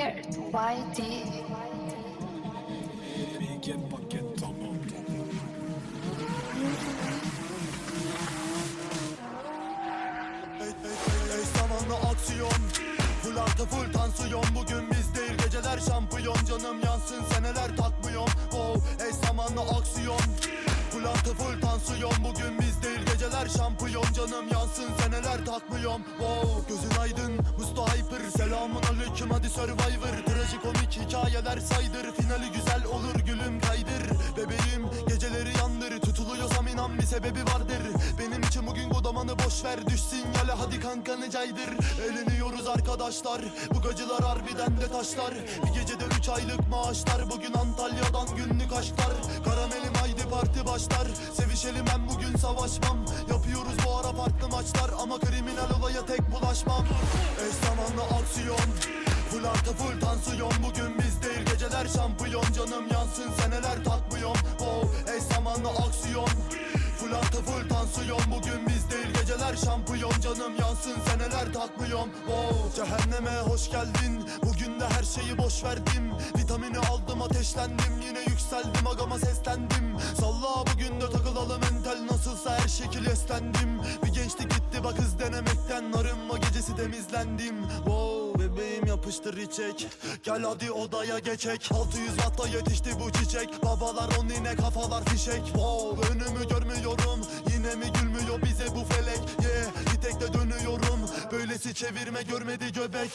Weird aksiyon Full artı full Bugün biz geceler şampiyon Canım yansın seneler takmıyorum Wow ey aksiyon Full artı full Bugün biz geceler şampiyon Canım yansın seneler takmıyorum Wow gözün aydın Musta Hyper Selamun aleyküm hadi Survivor. Trajikomik hikayeler saydır. Finali güzel olur gülüm kaydır. Bebeğim geceleri yandır. Tutuluyorsam inan bir sebebi vardır. Benim için bugün godamanı boş ver. Düş sinyale hadi kankanı caydır. Eğleniyoruz arkadaşlar. Bu gacılar harbiden de taşlar. Bir gecede üç aylık maaşlar. Bugün Antalya'dan günlük aşklar. Karamelim haydi parti başlar. Sevişelim ben bugün savaşmam. Yapıyoruz bu ara farklı maçlar. Ama kriminal olaya tek bulaşmam Artı full tansiyon Bugün biz değil geceler şampiyon Canım yansın seneler takmıyorum Wow eş zamanlı aksiyon. Full artı full tansiyon Bugün biz değil geceler şampiyon Canım yansın seneler takmıyorum Wow cehenneme hoş geldin. Bugün de her şeyi boş verdim. Vitamini aldım ateşlendim. Yine yükseldim agama seslendim. Salla bugün de takılalım entel Nasılsa her şekil eslendim. Bir gençlik gitti bak hız denemekten. Arınma gecesi temizlendim. Wow bebeğim yapıştır içek. Gel hadi odaya geçek. 600 watta yetişti bu çiçek. Babalar on yine kafalar fişek. Wow önümü görmüyorum. Yine mi gülmüyor bize bu felek? Yeah bir tek de dönüyorum. Böylesi çevirme görmedi göbek